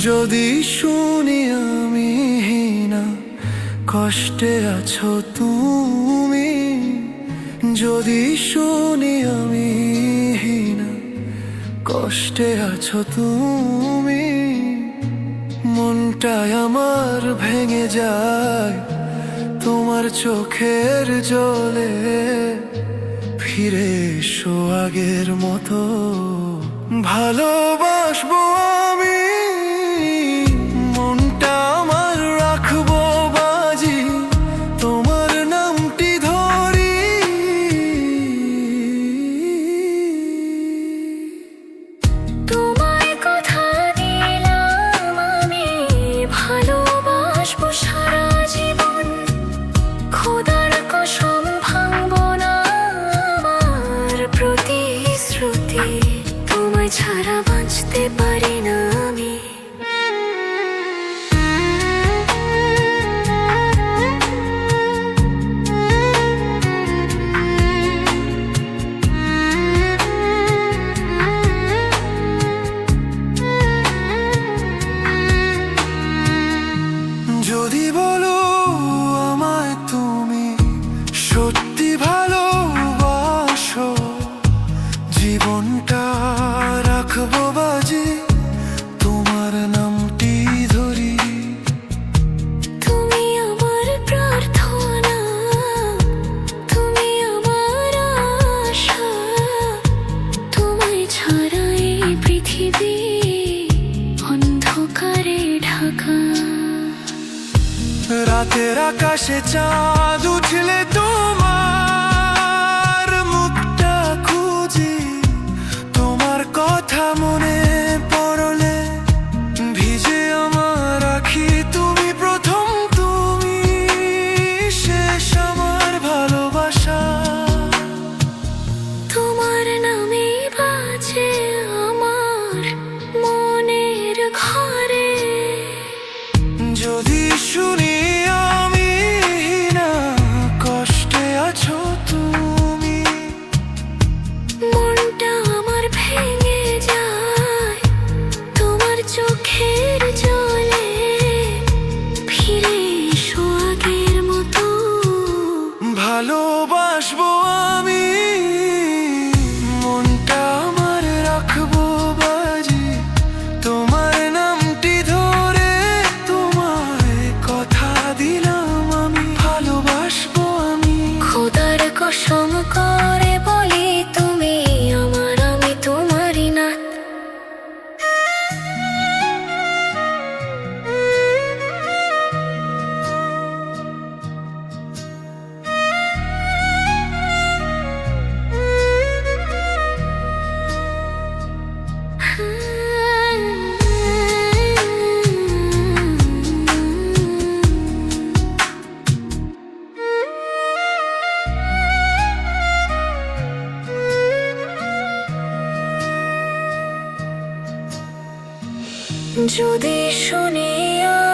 যদি শুনি আমি না কষ্টে আছো তুমি। যদি শুনি আমি না কষ্টে আছো তুমি। মনটায় আমার ভেঙে যায়, তোমার চোখের জলে। ফিরে এসো আগের মতো, ভালো যদি বলো আমায় তুমি সত্যি ভালোবাসো জীবনটা রাখব বা আকাশে চাঁদ উঠলে তোমার 널 줘도 যদি শুনিয়া